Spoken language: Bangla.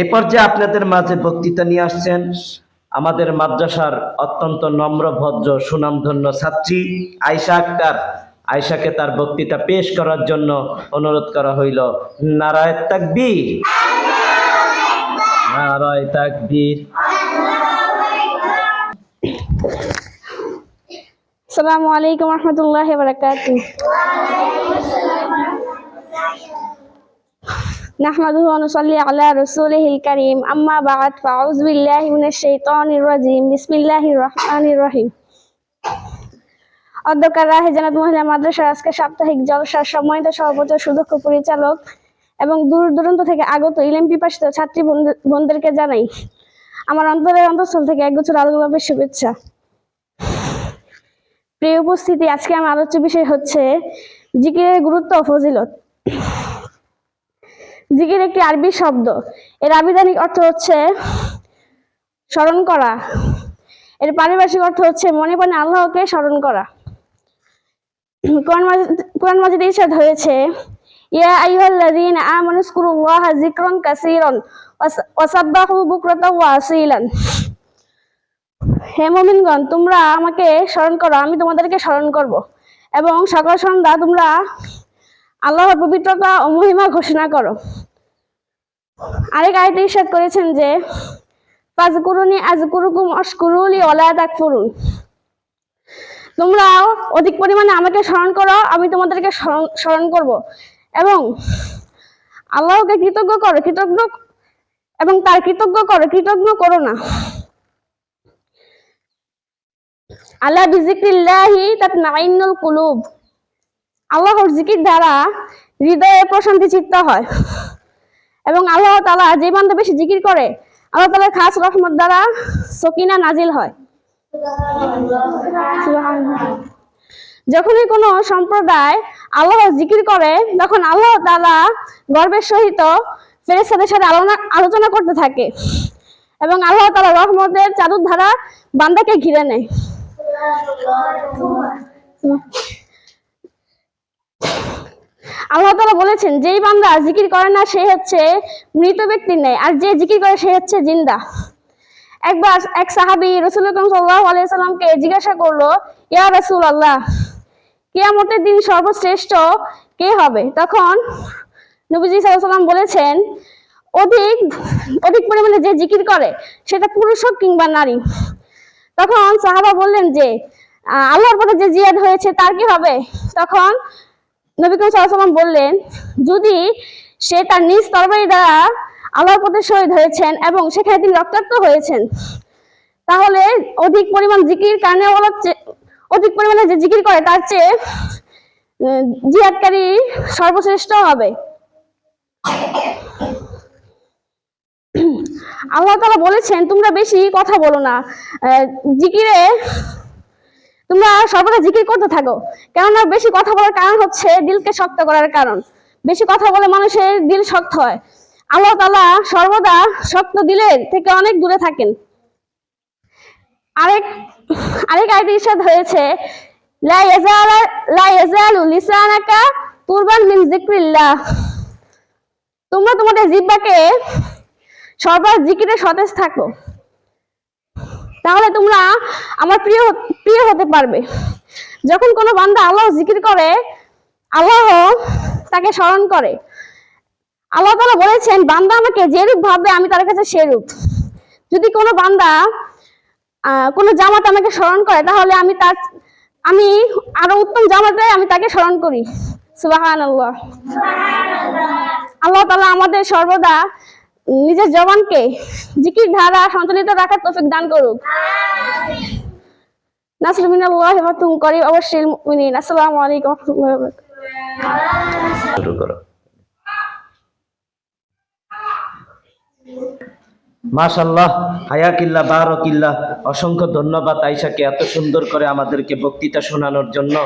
এ পর্যায়ে আপনাদের মাঝে বক্তৃতা নিয়ে আসছেন আমাদের মাদ্রাসার অত্যন্ত নম্র, ভদ্র, সুনামধন্য ছাত্রী আয়সা আক্তার। আয়সাকে তার বক্তৃতা পেশ করার জন্য অনুরোধ করা হইল। নারায় তাকবীর। নারায় তাকবীর। আসসালামু আলাইকুম রহমতুল্লাহ বারাকাতু نحمده ونصلي على رسوله الكريم أما بعد فأعوذ بالله من الشيطان الرجيم بسم الله الرحمن الرحيم অধ্যকার রাহে জানাত মহিলা মাদ্রাসার আজকে সাপ্তাহিক জলসার সম্মানিত সভাপতি ও সুদক্ষ পরিচালক এবং দূর দূরান্ত থেকে আগত ইলেম পিপাসিত ছাত্রী বন্ধু- বোনদেরকে জানাই আমার অন্তরের অন্তঃস্থল থেকে এক বছর আলোকভাবে শুভেচ্ছা প্রিয় উপস্থিতি আজকে আমার আলোচ্য বিষয় হচ্ছে জিকিরের গুরুত্ব ও ফজিলত জিকির একটি আরবি শব্দ। এর আবিধানিক অর্থ হচ্ছে স্মরণ করা। এর পারিভাষিক অর্থ হচ্ছে মনে প্রাণে আল্লাহকে স্মরণ করা। কোরআন মাজিদ- কোরআন মাজিদ হয়েছে, ইয়া আমানু যকুরুল্লাহা যিকরান কাসীরান ওয়াসাব্বাহু বুকরাতাও হে মুমিনগণ, তোমরা আমাকে স্মরণ করো, আমি তোমাদেরকে স্মরণ করব। এবং সকাল সন্ধ্যা তোমরা আল্লাহর পবিত্রতা ও মহিমা ঘোষণা করো। আরেক আয়তে ইরশাদ করেছেন যে, ফাজকুরুনি আজকুরুকুম অশকুরুলি ওলা তাকফুরুন। তোমরা অধিক পরিমাণে আমাকে স্মরণ করো, আমি তোমাদেরকে স্মরণ করব। এবং আল্লাহকে কৃতজ্ঞ করো, কৃতজ্ঞ, এবং তার কৃতজ্ঞ করো কৃতজ্ঞ করো না। আল্লাহ বিজিক্রিল্লাহি তাতমাইন্নুল কুলুব। আল্লাহর জিকির দ্বারা হৃদয়ে প্রশান্তি চিত্ত হয়। এবং আল্লাহ তালা যে বান্দা বেশি জিকির করে, আল্লাহ তাআলার খাস রহমত দ্বারা সকিনা নাজিল হয়। যখনই কোনো সম্প্রদায় আল্লাহ জিকির করে, তখন আল্লাহ তালা গর্বের সহিত ফেরেশতাদের সাথে আলোচনা করতে থাকে এবং আল্লাহ তালা রহমতের চাদর ধারা বান্দাকে ঘিরে নেয়। আল্লাহ তাআলা বলেছেন, যেই বান্দা জিকির করে না, সে হচ্ছে মৃত ব্যক্তির নেই আর যে জিকির করে, সে হচ্ছে জিন্দা। একবার এক সাহাবী রসুল আকরাম সাল্লাল্লাহু আলাইহি সাল্লামকে জিজ্ঞাসা করল, ইয়া রাসূলুল্লাহ, কিয়ামতের দিন সর্বশ্রেষ্ঠ কে হবে? তখন নবীজি সাল্লাম বলেছেন, অধিক অধিক পরিমাণে যে জিকির করে, সেটা পুরুষ হোক কিংবা নারী। তখন সাহাবা বললেন যে আল্লাহর পথে যে জিয়াদ হয়েছে, তার কি হবে? তখন নবী করিম সাল্লাল্লাহু বললেন, যদি সে তার নিজ তরবারি দ্বারা আল্লাহর পথে শহীদ হয়েছেন এবং সেখানে তিনি রক্তাক্ত হয়েছেন, তাহলে অধিক পরিমাণ জিকির কারণে বলার অধিক পরিমাণে যে জিকির করে তার চেয়ে জিহাদকারী সর্বশ্রেষ্ঠ হবে। আল্লাহ তাআলা বলেছেন, তোমরা বেশি কথা বলো না। জিকিরে তোমরা সর্বদা জিকির করতে থাকো। কেননা বেশি কথা বলার কারণ হচ্ছে দিলকে শক্ত করার কারণ। বেশি কথা বলে মানুষের দিল শক্ত হয়। আল্লাহ তাআলা সর্বদা শক্ত দিলের থেকে অনেক দূরে থাকেন। আরেক আরেক আয়াতে ইরশাদ হয়েছে তোমরা তোমাদের জিব্বাকে সর্বদা জিকিরে সতেজ থাকো। তাহলে তোমরা আমার প্রিয় প্রিয় হতে পারবে। যখন কোনো বান্দা আল্লাহ জিকির করে, আল্লাহ তাকে স্মরণ করে। আল্লাহ তাআলা বলেছেন, বান্দা আমাকে যেরূপ ভাববে, আমি তার কাছে সেরূপ যদি কোনো বান্দা কোনো জামাত আমাকে স্মরণ করে, তাহলে আমি তার, আমি আরও উত্তম জামাতে আমি তাকে স্মরণ করি। সুবাহান আল্লাহ আল্লাহ তাআলা আমাদের সর্বদা নিজের জবানকে জিকির ধারা সঞ্চালিত রাখার তৌফিক দান করুক। অসংখ্য ধন্যবাদ আইসাকে এত সুন্দর করে আমাদেরকে বক্তৃতা শোনানোর জন্য।